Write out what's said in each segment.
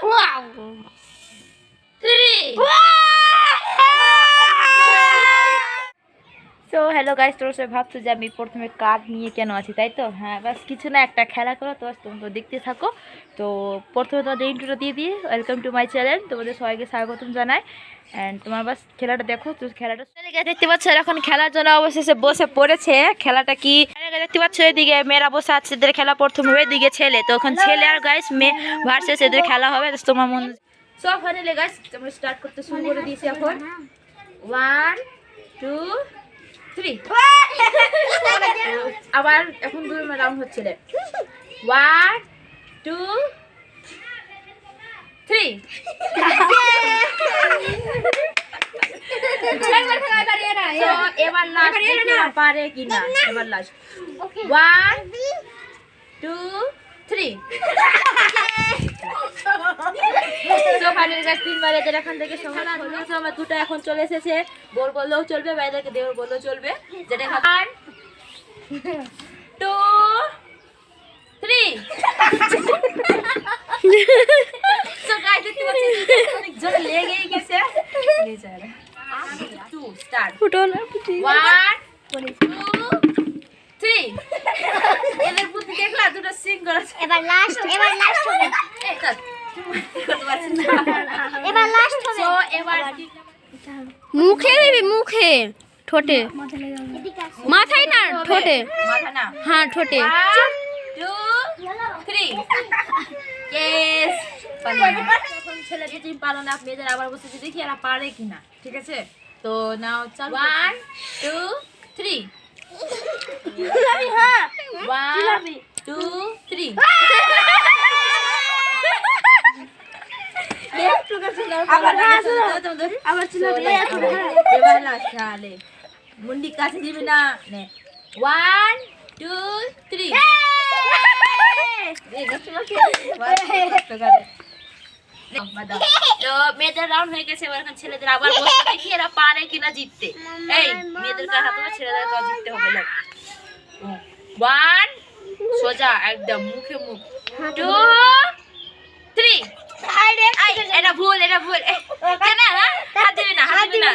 So hello guys তোর সবাই ভাবছ যে আমি প্রথমে কার্ড নিয়ে কেন আছি তাই তো? হ্যাঁ বাস কিছু না একটা খেলা করো তো তোমরা দেখতে থাকো। তো প্রথমে তোমাদের ইন্ট্রোটা দিয়ে দিয়ে ওয়েলকাম টু মাই চ্যানেল তোমাদের সবাইকে স্বাগতম জানাই। অ্যান্ড তোমার বাস খেলাটা দেখো তো খেলাটা দেখতে পাচ্ছ এখন খেলার জন্য অবশেষে বসে পড়েছে। খেলাটা কি? দেখতে পাচ্ছ এদিকে মেয়েরা বসে আছে এদের খেলা প্রথম হবে এদিকে ছেলে। তো এখন ছেলে আর গাইস মেয়ে ভার্সেস এদের খেলা হবে। তোমার মন সব ফাইনালি গাইস আমরা স্টার্ট করতে শুরু করে দিয়েছি এখন। ওয়ান টু থ্রি আবার এখন দুই রাউন্ড হচ্ছে রে। ওয়ান টু থ্রি এবার লাস্ট পারে কিনা এবার last one two three final গাছ তিনবার এদের এখান থেকে হলো। আমার দুটো এখন চলে এসেছে। গোল করলেও চলবে বা এদেরকে দেওয়ার করলেও চলবে। যেটা ওয়ান টু থ্রি দেখতে লেগেই গেছে। To start one two three এদের বুদ্ধি দেখলা দুটো সিং করেছে এবার লাস্ট এবার লাস্ট হবে। এই তো, করতে পারছি না। এবার লাস্ট হবে। So, এবার মুখে দিবি মুখে। ঠোঁটে। মাথায় না ঠোঁটে। হ্যাঁ ঠোঁটে। Three. Yes. পারল না। মেয়েদের আবার বসে যে দেখি এরা পারে কিনা। ঠিক আছে? তো নাও চল one two three one two three আবার আবার এবার লাস্ট হালে মুন্ডি কাছে দিবি না। নে। ওয়ান টু থ্রি তো মেয়েদের রাউন্ড হয়ে গেছে এবার ছেলেদের আবার বসে দেখি এরা পারে কিনা জিততে। এই মেয়েদের হাতে ছেলেদের কাছে জিততে হবে ওয়ান সোজা একদম মুখে মুখ। টু থ্রি এটা ভুল এটা ভুল কেন, হ্যাঁ? হাত দিবি না হাত দিবি না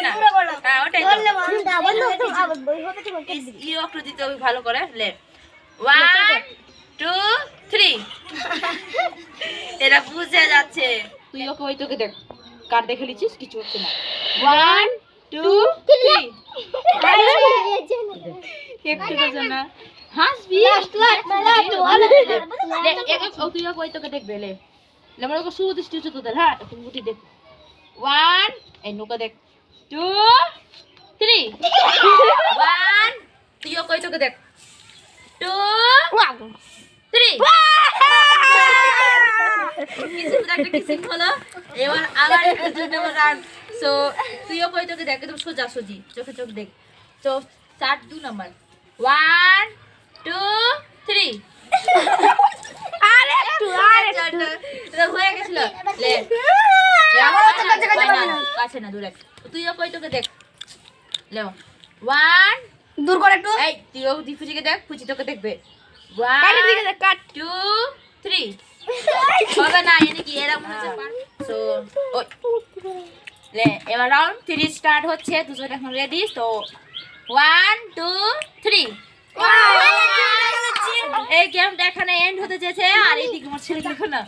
না হ্যাঁ ওটাই তো ই অক্ষর দিতে হবে ভালো করে লে ওয়ান টু থ্রি এরা বুঝে যাচ্ছে তুই ওকে ওই তোকে দেখ কার দেখে লিছিস কিছু হচ্ছে না ওয়ান টু থ্রি একটু বোঝো না হাসবি তুই ওই তোকে দেখবে লে লে আমার ওকে শুরু দৃষ্টি হচ্ছে তোদের হ্যাঁ এখন গুটি দেখ ওয়ান এই নৌকা দেখ টু থ্রি ওয়ান তুই ওকে ওই তোকে দেখ টু থ্রি এবার আবার রান সো তুইও কই তোকে দেখ একদম সোজা সোজি চোখে চোখ দেখ তো চার দু নাম্বার ওয়ান টু থ্রি হয়ে গেছিল। লে। কাছে না দূরে তুইও কই তোকে দেখ? ওয়ান দূর করে একটু। এই তুইও দি ফুচিকে দেখ ফুচি তোকে দেখবে। ওয়ান কাট। টু থ্রি হবে না এনে কি এরকম হচ্ছে সো লে এবার রাউন্ড থ্রি স্টার্ট হচ্ছে দুজন এখন রেডি তো ওয়ান টু থ্রি এই গেমটা এখানে এন্ড হতে চেয়েছে আর এইদিকে আমার ছেলে দেখো না।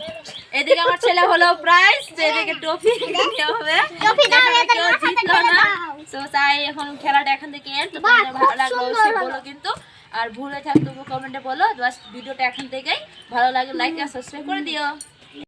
এদিকে আমার ছেলে হলো প্রাইজ এদিকে ট্রফি হবে। কেউ জিতলো না। তো তাই এখন খেলাটা এখান থেকে এন্ড তোমাদের ভালো লাগল অবশ্যই। বলো কিন্তু। আর ভুলে থাকলে তবু কমেন্টে বলো জাস্ট ভিডিওটা এখন থেকেই ভালো লাগে লাইক আর সাবস্ক্রাইব করে দিও।